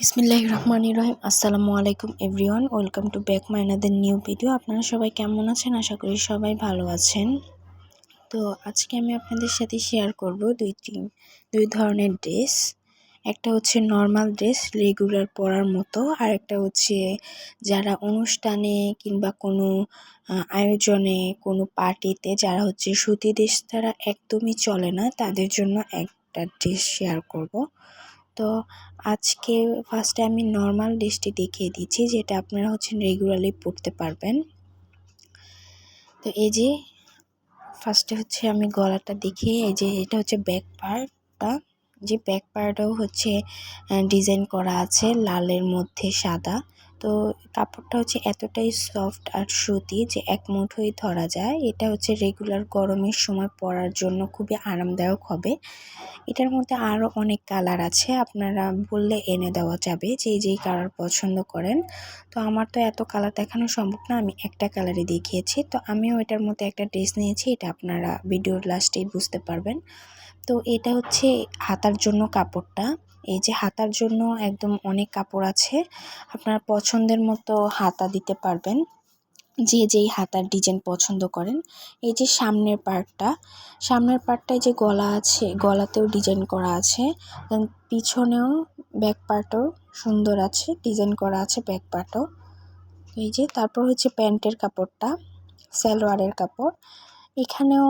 বিসমিল্লাহ রহমান রহিম। আসসালামু আলাইকুম, everyone. Welcome to back my another new video. আপনারা সবাই কেমন আছেন? আশা করি সবাই ভালো আছেন। তো আজকে আমি আপনাদের সাথে শেয়ার করব দুই তিন, দুই ধরনের ড্রেস একটা হচ্ছে নর্মাল ড্রেস রেগুলার পরার মতো। আর একটা হচ্ছে যারা অনুষ্ঠানে কিংবা কোনো আয়োজনে, কোনো পার্টিতে যারা হচ্ছে সুতি ড্রেস তারা একদমই চলে না, তাদের জন্য একটা ড্রেস শেয়ার করব। তো আজকে ফার্স্টে আমি নর্মাল ড্রেসটি দেখিয়ে দিচ্ছি, যেটা আপনারা হচ্ছে রেগুলারলি পরতে পারবেন। তো এই যে ফার্স্টে হচ্ছে আমি গলাটা দেখিয়ে, এই যে এটা হচ্ছে ব্যাক পার্টটা যে ব্যাক পার্টও হচ্ছে ডিজাইন করা আছে, লালের মধ্যে সাদা। তো কাপড়টা হচ্ছে এতটাই সফট আর সুতি যে এক মুঠোই ধরা যায়। এটা হচ্ছে রেগুলার গরমের সময় পরার জন্য খুবই আরামদায়ক হবে। এটার মধ্যে আরও অনেক কালার আছে, আপনারা বললে এনে দেওয়া যাবে যে যেই কালার পছন্দ করেন। তো আমার তো এত কালার দেখানো সম্ভব না, আমি একটা কালারই দেখিয়েছি। তো আমিও এটার মধ্যে একটা ড্রেস নিয়েছি, এটা আপনারা ভিডিওর লাস্টেই বুঝতে পারবেন। তো এটা হচ্ছে হাতার জন্য কাপড়টা। এই যে হাতার জন্য একদম অনেক কাপড় আছে। আপনার পছন্দের মতো হাতা দিতে পারবেন। যে যেই হাতার ডিজাইন পছন্দ করেন। এই যে সামনের পার্টটা সামনের পার্টটায় যে গলা আছে, গলাতেও ডিজাইন করা আছে। পিছনেও ব্যাক পার্টও সুন্দর আছে, ডিজাইন করা আছে ব্যাক পার্টও। এই যে তারপর হচ্ছে প্যান্টের কাপড়টা, সালোয়ারের কাপড়। এখানেও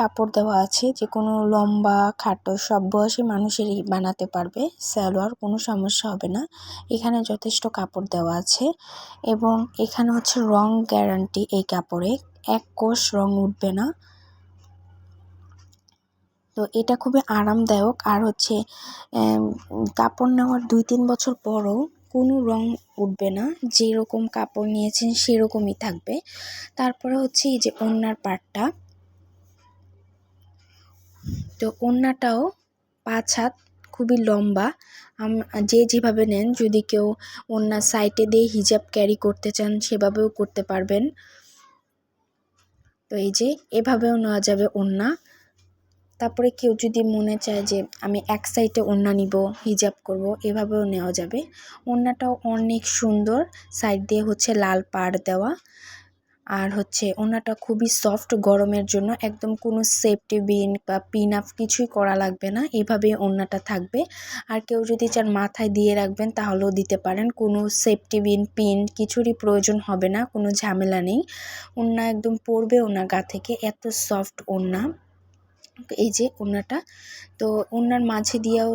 কাপড় দেওয়া আছে, যে কোনো লম্বা, খাটো, সব বয়সী মানুষেরই বানাতে পারবে। সালোয়ার, কোনো সমস্যা হবে না। এখানে যথেষ্ট কাপড় দেওয়া আছে এবং এখানে হচ্ছে রং গ্যারান্টি এই কাপড়ে। এক কোষ রং উঠবে না। তো এটা খুবই আরামদায়ক। আর হচ্ছে কাপড় নেওয়ার দুই তিন বছর পরও কোনো রং উঠবে না। যেরকম কাপড় নিয়েছেন সেরকমই থাকবে। তারপরে হচ্ছে এই যে ওড়নার পাটটা তো ওড়নাটাও পাঁচ হাত, খুবই লম্বা। যে যেভাবে নেন, যদি কেউ ওড়নার সাইটে দিয়ে হিজাব ক্যারি করতে চান, সেভাবেও করতে পারবেন। তো এই যে, এভাবেও নেওয়া যাবে ওড়না। তারপরে কেউ যদি মনে চায় যে, আমি এক সাইডে ওড়না নিব, হিজাব করব, এভাবেও নেওয়া যাবে। ওড়নাটাও অনেক সুন্দর, সাইড দিয়ে হচ্ছে লাল পাড় দেওয়া। আর হচ্ছে ওনাটা খুবই সফট গরমের জন্য একদম কোনো সেফটি বিন বা পিন আপ কিছুই করা লাগবে না। এভাবে ওনাটা থাকবে। আর কেউ যদি চান মাথায় দিয়ে রাখবেন তাহলেও দিতে পারেন। কোনো সেফটি বিন পিন কিছুরই প্রয়োজন হবে না, কোনো ঝামেলা নেই। ওনা একদম পড়বে ওনার গা থেকে এত সফট ওনা। এই যে ওনাটা। তো ওনার মাঝে দিয়েও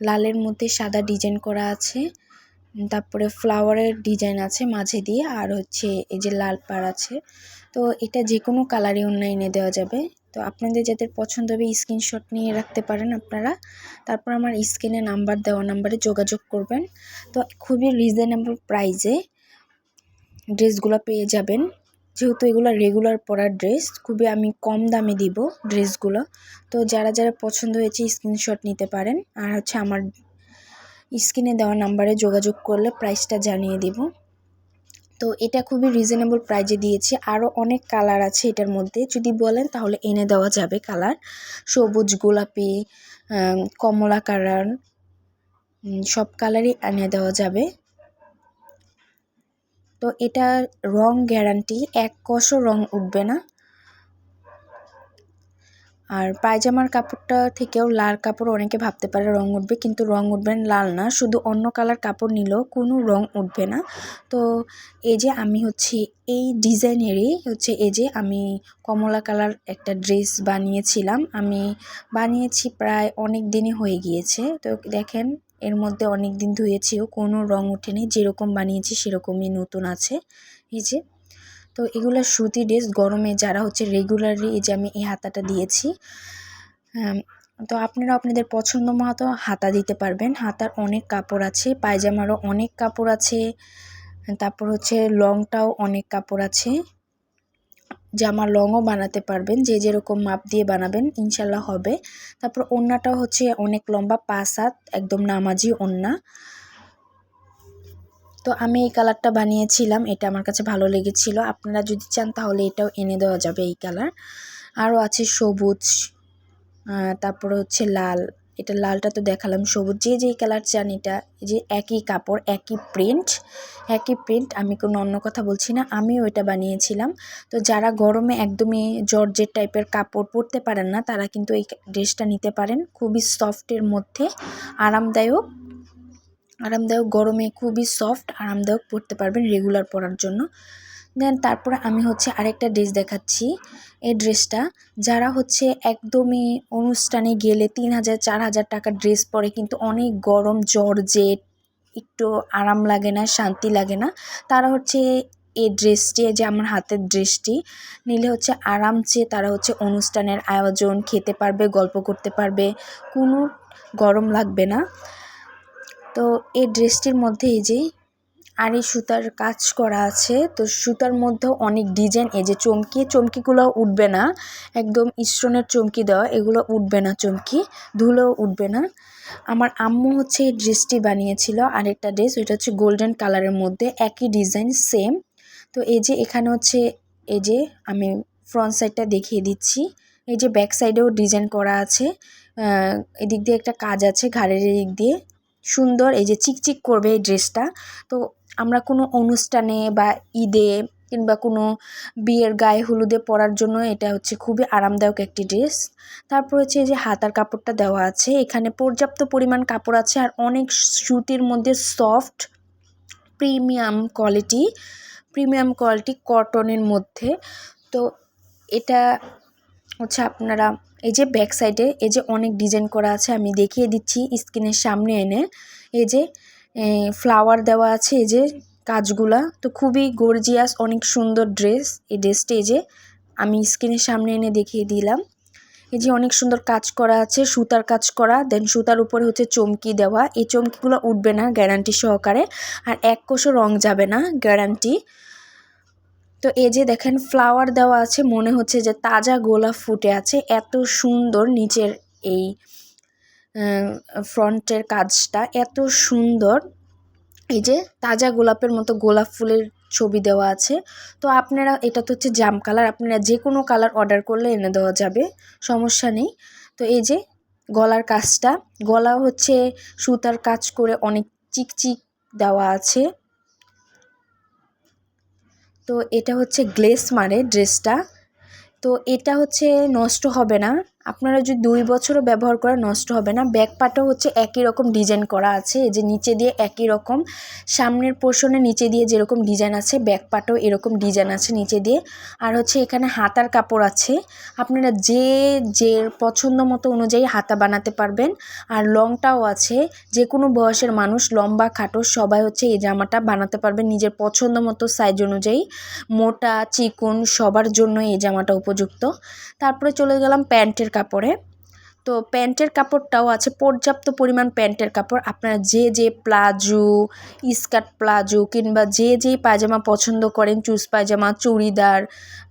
লালের মধ্যে সাদা ডিজাইন করা আছে। তারপরে ফ্লাওয়ারের ডিজাইন আছে মাঝে দিয়ে, আর হচ্ছে এই যে লাল পাড় আছে। তো এটা যে কোনো কালারই অনলাইনে দেওয়া যাবে। তো আপনাদের যাদের পছন্দ হবে স্ক্রিনশট নিয়ে রাখতে পারেন আপনারা। তারপর আমার স্ক্রিনে নাম্বার দেওয়া নাম্বারে যোগাযোগ করবেন। তো খুবই রিজনেবল প্রাইজে ড্রেসগুলো পেয়ে যাবেন। যেহেতু এগুলো রেগুলার পরার ড্রেস, খুবই আমি কম দামে দিব ড্রেসগুলো। তো যারা যারা পছন্দ হয়েছে স্ক্রিনশট নিতে পারেন। আর হচ্ছে আমার স্ক্রিনে দেওয়া নাম্বারে যোগাযোগ করলে প্রাইসটা জানিয়ে দেব। তো এটা খুবই রিজনেবল প্রাইজে দিয়েছি। আরও অনেক কালার আছে এটার মধ্যে। যদি বলেন তাহলে এনে দেওয়া যাবে কালার সবুজ, গোলাপি কমলা কালার সব কালারই এনে দেওয়া যাবে। তো এটা রং গ্যারান্টি এক কষও রং উঠবে না। আর পায়জামার কাপড়টা থেকেও লাল কাপড় অনেকে ভাবতে পারে রং উঠবে, কিন্তু রং উঠবে লাল না। শুধু অন্য কালার কাপড় নিলেও কোনো রং উঠবে না। তো এই যে আমি হচ্ছে এই ডিজাইনেরই হচ্ছে এই যে আমি কমলা কালার একটা ড্রেস বানিয়েছিলাম। আমি বানিয়েছি প্রায় অনেক দিনই হয়ে গিয়েছে। তো দেখেন, এর মধ্যে অনেক দিন ধুয়েছিও কোনো রং ওঠেনি। যেরকম বানিয়েছি সেরকমই নতুন আছে। এই যে তো এগুলো সুতি ড্রেস গরমে যারা হচ্ছে রেগুলারলি এই যে আমি এই হাতাটা দিয়েছি তো আপনারা আপনাদের পছন্দ মতো হাতা দিতে পারবেন। হাতার অনেক কাপড় আছে, পায়জামারও অনেক কাপড় আছে, তারপর হচ্ছে লংটাও অনেক কাপড় আছে। জামা লংও বানাতে পারবেন, যে যেরকম মাপ দিয়ে বানাবেন ইনশাল্লাহ হবে। তারপর ওড়নাটাও হচ্ছে অনেক লম্বা পাঁচ হাত একদম নামাজি ওড়না তো আমি এই কালারটা বানিয়েছিলাম, এটা আমার কাছে ভালো লেগেছিল। আপনারা যদি চান তাহলে এটাও এনে দেওয়া যাবে এই কালার। আরও আছে সবুজ তারপরে হচ্ছে লাল। এটা লালটা তো দেখালাম, সবুজ। যে যেই কালার চান এটা যে একই কাপড়, একই প্রিন্ট একই প্রিন্ট, আমি কোনো অন্য কথা বলছি না, আমিও এটা বানিয়েছিলাম। তো যারা গরমে একদমই জর্জের টাইপের কাপড় পরতে পারেন না, তারা কিন্তু এই ড্রেসটা নিতে পারেন। খুবই সফটের মধ্যে, আরামদায়ক। আরামদায়ক গরমে খুবই সফট আরামদায়ক পরতে পারবেন রেগুলার পরার জন্য। দেন তারপরে আমি হচ্ছে আরেকটা ড্রেস দেখাচ্ছি। এই ড্রেসটা যারা হচ্ছে একদমই অনুষ্ঠানে গেলে তিন হাজার, চার হাজার টাকার ড্রেস পরে কিন্তু অনেক গরম জর্জেট একটু আরাম লাগে না, শান্তি লাগে না, তারা হচ্ছে এই ড্রেসটি যে আমার হাতের ড্রেসটি নিলে হচ্ছে আরাম চেয়ে তারা হচ্ছে অনুষ্ঠানের আয়োজন, খেতে পারবে, গল্প করতে পারবে, কোনো গরম লাগবে না। তো এই ড্রেসটির মধ্যে এই যে আড়ি সুতার কাজ করা আছে, তো সুতার মধ্যেও অনেক ডিজাইন, এই যে চমকি, চমকিগুলো উঠবে না, একদম স্টোনের চমকি দেওয়া, এগুলো উঠবে না চমকি, ধুলেও উঠবে না। আমার আম্মু হচ্ছে এই ড্রেসটি বানিয়েছিল, আরেকটা ড্রেস, ওইটা হচ্ছে গোল্ডেন কালারের মধ্যে, একই ডিজাইন, সেম। তো এই যে এখানে হচ্ছে, এই যে আমি ফ্রন্ট সাইডটা দেখিয়ে দিচ্ছি, এই যে ব্যাক সাইডেও ডিজাইন করা আছে এদিক দিয়ে একটা কাজ আছে ঘাড়ের দিক দিয়ে। সুন্দর, এই যে চিকচিক করবে এই ড্রেসটা। তো আমরা কোনো অনুষ্ঠানে বা ঈদে কিংবা কোনো বিয়ের গায়ে হলুদে পরার জন্য এটা হচ্ছে খুবই আরামদায়ক একটি ড্রেস। তারপর হচ্ছে এই যে হাতার কাপড়টা দেওয়া আছে। এখানে পর্যাপ্ত পরিমাণ কাপড় আছে আর অনেক সুতির মধ্যে soft, premium quality premium quality কটনের মধ্যে। তো এটা হচ্ছে আপনারা এই যে ব্যাক সাইডে এই যে অনেক ডিজাইন করা আছে, আমি দেখিয়ে দিচ্ছি স্ক্রিনের সামনে এনে। এই যে ফ্লাওয়ার দেওয়া আছে, এই যে কাজগুলা। তো খুবই গর্জিয়াস অনেক সুন্দর ড্রেস এই ড্রেসটা এই যে আমি স্ক্রিনের সামনে এনে দেখিয়ে দিলাম। এই যে অনেক সুন্দর কাজ করা আছে, সুতার কাজ করা। দেন সুতার উপরে হচ্ছে চমকি দেওয়া। এই চমকিগুলো উঠবে না গ্যারান্টি সহকারে। আর এক কোষও রং যাবে না গ্যারান্টি তো এই যে দেখেন ফ্লাওয়ার দেওয়া আছে, মনে হচ্ছে যে তাজা গোলাপ ফুটে আছে। এত সুন্দর নিচের এই ফ্রন্টের কাজটা, এত সুন্দর। এই যে তাজা গোলাপের মতো গোলাপ ফুলের ছবি দেওয়া আছে। তো আপনারা, এটা তো হচ্ছে জাম কালার আপনারা যে কোনো কালার অর্ডার করলে এনে দেওয়া যাবে, সমস্যা নেই। তো এই যে গলার কাজটা গলা হচ্ছে সুতার কাজ করে অনেক চিকচিক দেওয়া আছে। তো এটা হচ্ছে গ্লেস মারে ড্রেসটা। তো এটা হচ্ছে নষ্ট হবে না। আপনারা যদি দুই বছরও ব্যবহার করা নষ্ট হবে না ব্যাক পাটও হচ্ছে একই রকম ডিজাইন করা আছে। এই যে নিচে দিয়ে একই রকম, সামনের পোর্শনে নিচে দিয়ে যেরকম ডিজাইন আছে ব্যাক পাটও এরকম ডিজাইন আছে নিচে দিয়ে। আর হচ্ছে এখানে হাতার কাপড় আছে। আপনারা যে যে পছন্দ মতো অনুযায়ী হাতা বানাতে পারবেন। আর লংটাও আছে। যে কোনো বয়সের মানুষ, লম্বা, খাটো, সবাই হচ্ছে এই জামাটা বানাতে পারবেন নিজের পছন্দ মতো সাইজ অনুযায়ী। মোটা, চিকুন, সবার জন্য এই জামাটা উপযুক্ত। তারপরে চলে গেলাম প্যান্টের কাপড়ে। তো প্যান্টের কাপড়টাও আছে, পর্যাপ্ত পরিমাণ প্যান্টের কাপড়। আপনারা যে যে প্লাজো, স্কার্ট প্লাজো কিংবা যে যে পায়জামা পছন্দ করেন, চুজ পায়জামা, চুড়িদার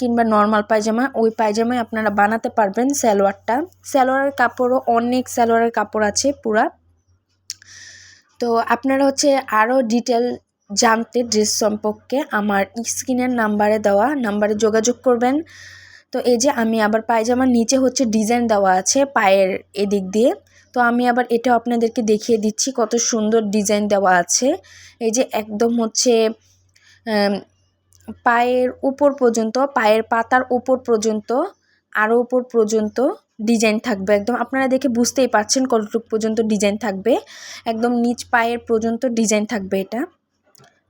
কিংবা নর্মাল পায়জামা, ওই পায়জামায় আপনারা বানাতে পারবেন সালোয়ারটা। সালোয়ারের কাপড়ও, অনেক সালোয়ারের কাপড় আছে পুরা। তো আপনারা হচ্ছে আরও ডিটেল জানতে ড্রেস সম্পর্কে আমার স্ক্রিনের নাম্বারে দেওয়া নাম্বারে যোগাযোগ করবেন। তো এই যে আমি আবার পায়জামার নিচে হচ্ছে ডিজাইন দেওয়া আছে পায়ের এদিক দিয়ে। তো আমি আবার এটা আপনাদেরকে দেখিয়ে দিচ্ছি কত সুন্দর ডিজাইন দেওয়া আছে। এই যে একদম হচ্ছে পায়ের উপর পর্যন্ত, পায়ের পাতার উপর পর্যন্ত আরও উপর পর্যন্ত ডিজাইন থাকবে একদম। আপনারা দেখে বুঝতেই পারছেন কতটুকু পর্যন্ত ডিজাইন থাকবে। একদম নিচ পায়ের পর্যন্ত ডিজাইন থাকবে এটা।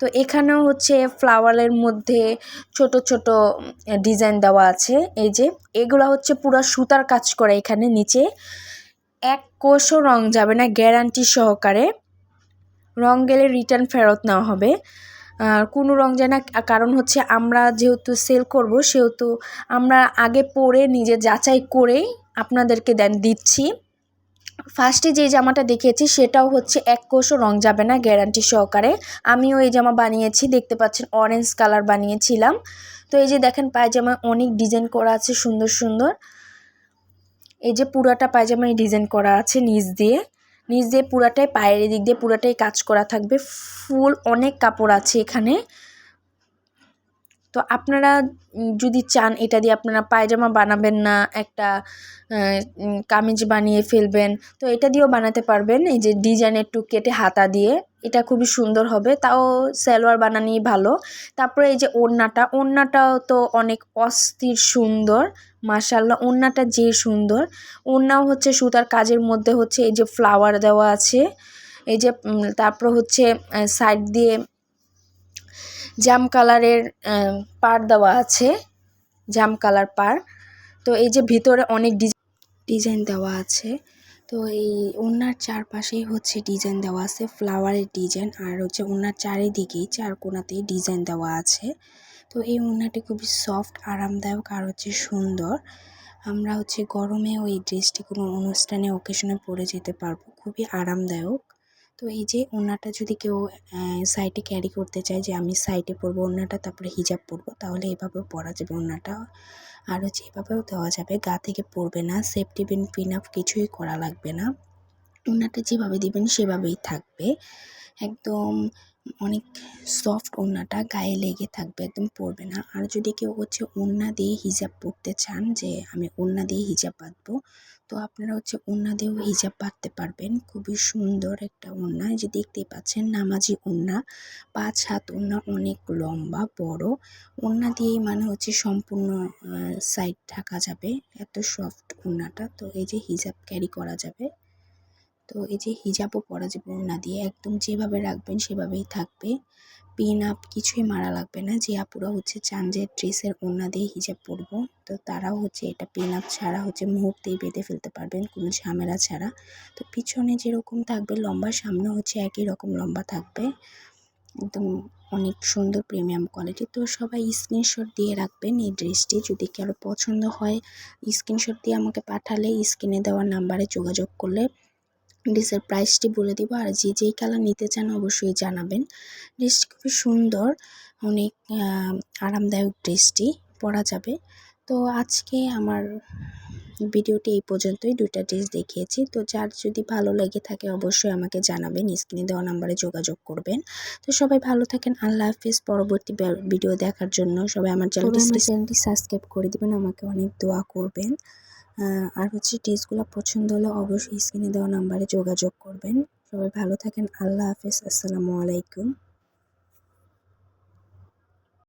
তো এখানেও হচ্ছে ফ্লাওয়ারের মধ্যে ছোট ছোট ডিজাইন দেওয়া আছে। এই যে, এগুলো হচ্ছে পুরো সুতার কাজ করে এখানে নিচে। এক কোষও রং যাবে না, গ্যারান্টি সহকারে। রং গেলে রিটার্ন ফেরত নেওয়া হবে। আর কোনো রং যায় না কারণ হচ্ছে আমরা যেহেতু সেল করব, সেহেতু আমরা আগে পরে নিজে যাচাই করেই আপনাদেরকে দেন দিচ্ছি। ফার্স্টে যে জামাটা দেখিয়েছি সেটাও হচ্ছে এক কোষও রং যাবে না, গ্যারান্টি সহকারে। আমিও এই জামা বানিয়েছি, দেখতে পাচ্ছেন অরেঞ্জ কালার বানিয়েছিলাম। তো এই যে দেখেন পায়জামা অনেক ডিজাইন করা আছে সুন্দর সুন্দর। এই যে পুরাটা পায়জামায় ডিজাইন করা আছে নিচ দিয়ে। নিচ দিয়ে পুরাটাই পায়ের দিক দিয়ে পুরাটাই কাজ করা থাকবে। ফুল অনেক কাপড় আছে এখানে। তো আপনারা যদি চান এটা দিয়ে আপনারা পায়জামা বানাবেন না, একটা কামিজ বানিয়ে ফেলবেন, তো এটা দিয়েও বানাতে পারবেন। এই যে ডিজাইন একটু কেটে হাতা দিয়ে, এটা খুবই সুন্দর হবে, তাও সালোয়ার বানানি ভালো। তারপরে এই যে ওড়নাটা, ওড়নাটাও তো অনেক অস্থির সুন্দর মাশাল্লাহ ওড়নাটা যে সুন্দর। ওড়নাও হচ্ছে সুতার কাজের মধ্যে হচ্ছে এই যে ফ্লাওয়ার দেওয়া আছে, এই যে তারপর হচ্ছে সাইড দিয়ে জাম কালারের পার দেওয়া আছে, জাম কালার পার তো এই যে ভিতরে অনেক ডিজাইন দেওয়া আছে। তো এই ওনার চারপাশেই হচ্ছে ডিজাইন দেওয়া আছে, ফ্লাওয়ারের ডিজাইন, আর হচ্ছে ওনার চারিদিকেই, চার কোনাতেই ডিজাইন দেওয়া আছে। তো এই ওড়নাটি খুবই সফট, আরামদায়ক, আর হচ্ছে সুন্দর। আমরা হচ্ছে গরমে ওই ড্রেসটি কোনো অনুষ্ঠানে ওকেশনে পরে যেতে পারব। খুবই আরামদায়ক। তো এই যে ওড়নাটা যদি কেউ সাইডে ক্যারি করতে চায় যে আমি সাইডে পরবো ওড়নাটা, তারপরে হিজাব পরবো, তাহলে এভাবেও পরা যাবে ওড়নাটা। আর হচ্ছে এভাবেও দেওয়া যাবে, গা থেকে পড়বে না সেফটি পিন পিন আপ কিছুই করা লাগবে না। ওড়নাটা যেভাবে দিবেন সেভাবেই থাকবে। একদম অনেক সফট ওড়নাটা, গায়ে লেগে থাকবে, একদম পড়বে না। আর যদি কেউ হচ্ছে ওড়না দিয়ে হিজাব পরতে চান যে আমি ওড়না দিয়ে হিজাব বাঁধবো তো আপনারা হচ্ছে ওড়না দিয়েও হিজাব বাঁধতে পারবেন। খুবই সুন্দর একটা ওড়না। যে দেখতেই পাচ্ছেন নামাজি ওড়না। পাঁচ হাত ওড়না অনেক লম্বা, বড়। ওড়না দিয়েই মানে হচ্ছে সম্পূর্ণ সাইড ঢাকা যাবে। এত সফট ওড়নাটা। তো এই যে হিজাব ক্যারি করা যাবে। তো এই যে হিজাবও পরা যাবে ওড়না দিয়ে। একদম যেভাবে রাখবেন সেভাবেই থাকবে। পিন আপ কিছুই মারা লাগবে না। যে আপুরা হচ্ছে চান যে ড্রেসের ওড়না দিয়ে হিজাব পরবো, তো তারাও হচ্ছে এটা পিন আপ ছাড়া হচ্ছে মুহূর্তেই বেঁধে ফেলতে পারবেন, কোনো ঝামেলা ছাড়া। তো পিছনে যেরকম থাকবে লম্বা, সামনে হচ্ছে একই রকম লম্বা থাকবে। একদম অনেক সুন্দর প্রিমিয়াম কোয়ালিটি তো সবাই স্ক্রিনশট দিয়ে রাখবেন এই ড্রেসটি। যদি কারও পছন্দ হয় স্ক্রিনশট দিয়ে আমাকে পাঠালে স্ক্রিনে দেওয়া নাম্বারে যোগাযোগ করলে ড্রেসের প্রাইসটি বলে দিব আর যে যেই কালার নিতে চান অবশ্যই জানাবেন। ড্রেসটি খুবই সুন্দর অনেক আরামদায়ক ড্রেসটি পরা যাবে। তো আজকে আমার ভিডিওটি এই পর্যন্তই দুইটা ড্রেস দেখিয়েছি। তো যার যদি ভালো লেগে থাকে অবশ্যই আমাকে জানাবেন স্ক্রিনে দেওয়া নাম্বারে যোগাযোগ করবেন। তো সবাই ভালো থাকেন আল্লাহ হাফিজ। পরবর্তী ভিডিও দেখার জন্য সবাই আমার চ্যানেলটি সাবস্ক্রাইব করে দিবেন আমাকে অনেক দোয়া করবেন। আর হচ্ছে ড্রেসগুলো পছন্দ হলে অবশ্যই স্ক্রিনে দেওয়া নাম্বারে যোগাযোগ করবেন। সবাই ভালো থাকেন, আল্লাহ হাফেজ, আসসালামু আলাইকুম।